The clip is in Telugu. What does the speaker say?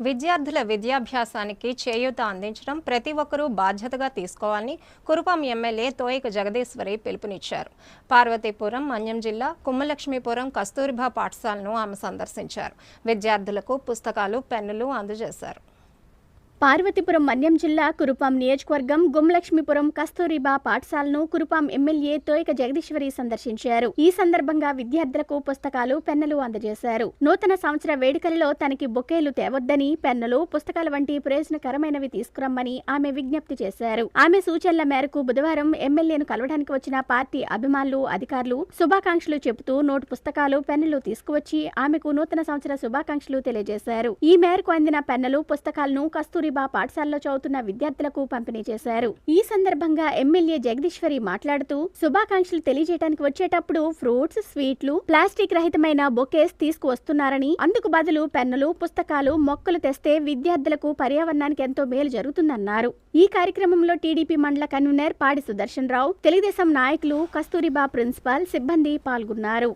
విద్యార్థుల విద్యాభ్యాసానికి చేయూత అందించడం ప్రతి ఒక్కరూ బాధ్యతగా తీసుకోవాలని కురుపాం ఎమ్మెల్యే తోయక జగదీశ్వరి పిలుపునిచ్చారు. పార్వతీపురం మన్యం జిల్లా కుమ్మలక్ష్మీపురం కస్తూరిబా పాఠశాలను ఆమె సందర్శించారు. విద్యార్థులకు పుస్తకాలు పెన్నులు అందజేశారు. పార్వతీపురం మన్యం జిల్లా కురుపాం నియోజకవర్గం గుమ్లక్ష్మీపురం కస్తూరిబా పాఠశాలను కురుపాం ఎమ్మెల్యే తోయక జగదీశ్వరి సందర్శించారు. ఈ సందర్భంగా విద్యార్థులకు పుస్తకాలు పెన్నులు అందజేశారు. నూతన సంవత్సర వేడుకలలో తనకి బొకేలు తేవద్దని పెన్నులు పుస్తకాల వంటి ప్రయోజనకరమైనవి తీసుకురమ్మని ఆమె విజ్ఞప్తి చేశారు. ఆమె సూచనల మేరకు బుధవారం ఎమ్మెల్యేను కలవడానికి వచ్చిన పార్టీ అభిమానులు అధికారులు శుభాకాంక్షలు చెబుతూ నోటు పుస్తకాలు పెన్నులు తీసుకువచ్చి ఆమెకు నూతన సంవత్సర శుభాకాంక్షలు తెలియజేశారు. ఈ మేరకు అందిన పెన్నులు పుస్తకాలను కస్తూరి కస్తూరిబా పాఠశాలలో చదువుతున్న విద్యార్థులకు పంపిణీ చేశారు. ఈ సందర్భంగా ఎమ్మెల్యే జగదీశ్వరి మాట్లాడుతూ శుభాకాంక్షలు తెలియజేయడానికి వచ్చేటప్పుడు ఫ్రూట్స్ స్వీట్లు ప్లాస్టిక్ రహితమైన బొకేస్ తీసుకువస్తున్నారని అందుకు బదులు పెన్నులు పుస్తకాలు మొక్కలు తెస్తే విద్యార్థులకు పర్యావరణానికి ఎంతో మేలు జరుగుతుందన్నారు. ఈ కార్యక్రమంలో టీడీపీ మండల కన్వీనర్ పాడి సుదర్శన్ రావు తెలుగుదేశం నాయకులు కస్తూరిబా ప్రిన్సిపాల్ సిబ్బంది పాల్గొన్నారు.